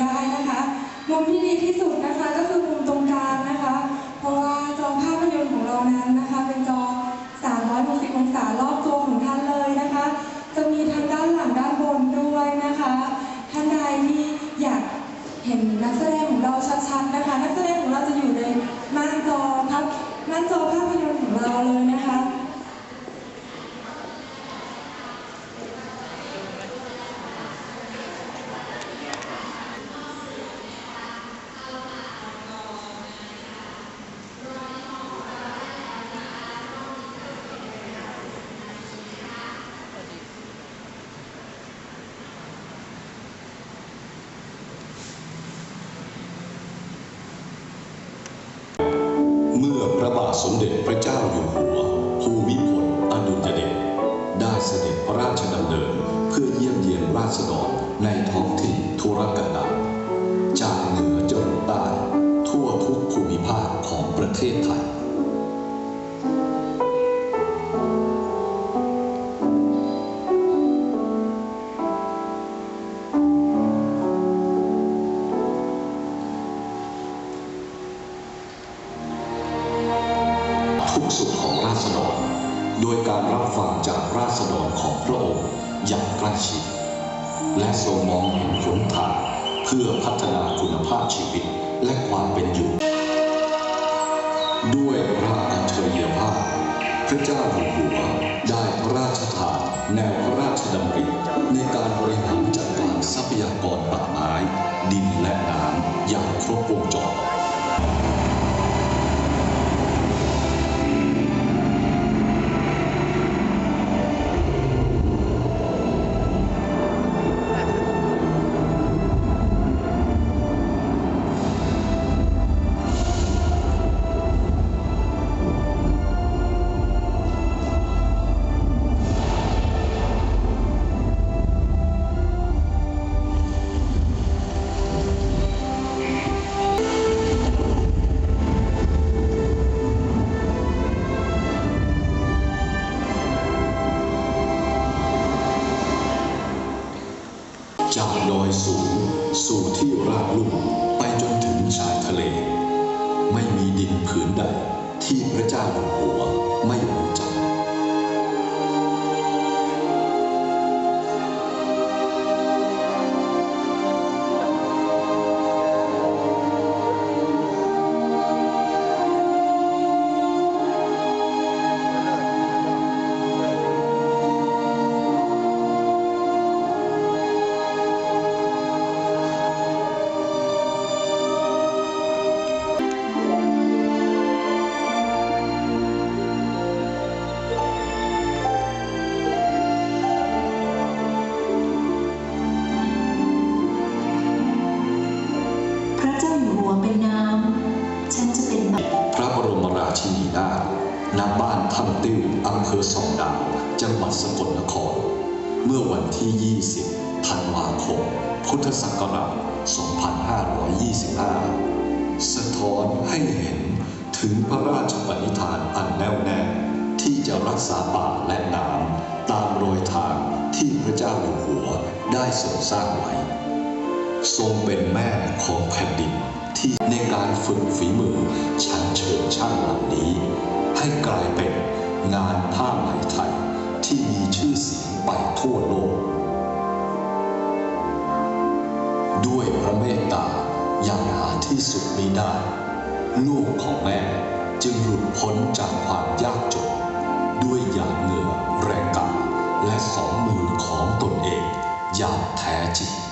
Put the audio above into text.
ได้นะคะ มุมที่ดีที่สุดนะคะก็คือมุมตรงกลางนะคะ เพราะว่าจอภาพยนตร์ของเรานั้นนะคะ เป็นจอ 360 องศารอบตัวของท่านเลยนะคะ จะมีทางด้านหลังด้านบนด้วยนะคะ ท่านใดที่อยากเห็นนักแสดงของเราชัดๆนะคะ นักแสดงของเราจะอยู่ในหน้าจอครับหน้าจอภาพยนตร์ของเราเลยนะคะ เมื่อพระบาท สมเด็จพระเจ้าอยู่หัวภูมิพลอดุลยเดชได้เสด็จพระราชดำเนิน ทุกสุขของราษฎร โดยการรับฟังจากราษฎรของพระองค์อย่างใกล้ชิด และทรงมองเห็นหนทางเพื่อพัฒนาคุณภาพชีวิตและความเป็นอยู่ ด้วยพระอัจฉริยภาพ พระเจ้าอยู่หัวได้พระราชทานแนวพระราชดำริในการบริหารจัดการทรัพยากรป่าไม้ ดินและน้ำอย่างครบวงจร จากดอยสูงสู่ที่ราบลุ่มไปจนถึงชายทะเล ไม่มีดินผืนใดที่พระเจ้าอยู่หัว ติ้วอำเภอสองดาวจังหวัดสกลนคร เมื่อวันที่ 20 ธันวาคม พุทธศักราช 2525 สะท้อนให้เห็นถึงพระราชปณิธานอันแน่วแน่ที่จะรักษาป่าและน้ำตามรอยทางที่พระเจ้าอยู่หัวได้ทรงสร้างไว้ ทรงเป็นแม่ของแผ่นดินที่ในการฝึกฝีมือชั้นเชิญช่างเหล่านี้ ให้กลายเป็น งานผ้าไหมไทยที่มีชื่อเสียงไปทั่วโลก ด้วยพระเมตตาอย่างหาที่สุดมิได้ ลูกของแม่จึงหลุดพ้นจากความยากจน ด้วยหยาดเหงื่อแรงกาและสองมือของตนเองอย่างแท้จริง